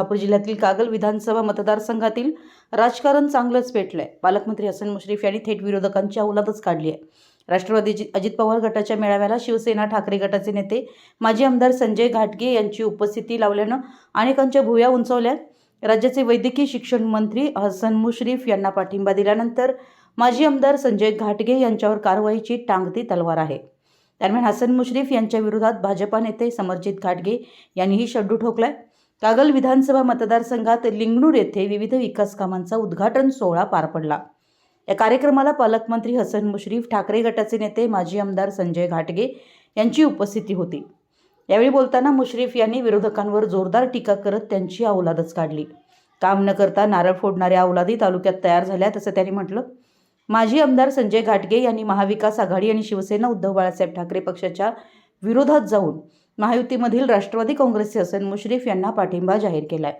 कोल्हापूर जिल्ह्यातील कागल विधानसभा मतदारसंघातील राजकारण चांगलंच पेटलंय. पालकमंत्री हसन मुश्रीफ यांनी थेट विरोधकांची अवलादच काढली आहे राष्ट्रवादी अजित पवार गटाच्या मेळाव्याला शिवसेना ठाकरे गटाचे नेते माजी आमदार संजय घाटगे यांची उपस्थिती लावल्यानं अनेकांच्या भुया उंचावल्या राज्याचे वैद्यकीय शिक्षण मंत्री हसन मुश्रीफ यांना पाठिंबा दिल्यानंतर माजी आमदार संजय घाटगे यांच्यावर कारवाईची टांगती तलवार आहे. दरम्यान हसन मुश्रीफ यांच्या विरोधात भाजपा नेते समरजित घाटगे यांनीही शड्डू ठोकलाय. कागल विधानसभा मतदारसंघात लिंगणूर येथे विविध विकास कामांचा उद्घाटन सोहळा पार पडला. या कार्यक्रमाला पालकमंत्री हसन मुश्रीफ ठाकरे गटाचे नेते माजी आमदार संजय घाटगे यांची उपस्थिती होती. यावेळी बोलताना मुश्रीफ यांनी विरोधकांवर जोरदार टीका करत त्यांची अवलादच काढली. काम न करता नारळ फोडणाऱ्या अवलादी तालुक्यात तयार झाल्या असं त्यांनी म्हटलं. माजी आमदार संजय घाटगे यांनी महाविकास आघाडी आणि शिवसेना उद्धव बाळासाहेब ठाकरे पक्षाच्या विरोधात जाऊन महायुतीमधील राष्ट्रवादी काँग्रेसचे हसन मुश्रीफ यांना पाठिंबा जाहीर केला आहे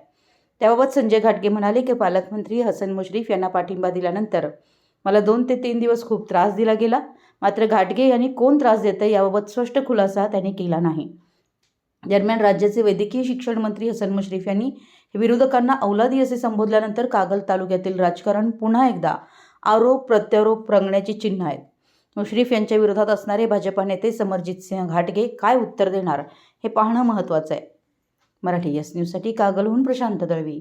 त्याबाबत संजय घाटगे म्हणाले की पालकमंत्री हसन मुश्रीफ यांना पाठिंबा दिल्यानंतर मला दोन ते तीन दिवस खूप त्रास दिला गेला. मात्र घाटगे यांनी कोण त्रास देतं याबाबत स्पष्ट खुलासा त्यांनी केला नाही. दरम्यान राज्याचे वैद्यकीय शिक्षण मंत्री हसन मुश्रीफ यांनी विरोधकांना औलादी असे संबोधल्यानंतर कागल तालुक्यातील राजकारण पुन्हा एकदा आरोप प्रत्यारोप रंगण्याची चिन्ह आहेत. मुश्रीफ यांच्या विरोधात असणारे भाजपा नेते समरजित सिंह घाटगे काय उत्तर देणार? हे पाहणं महत्त्वाचं आहे. मराठी यस न्यूजसाठी कागलहून प्रशांत दळवी.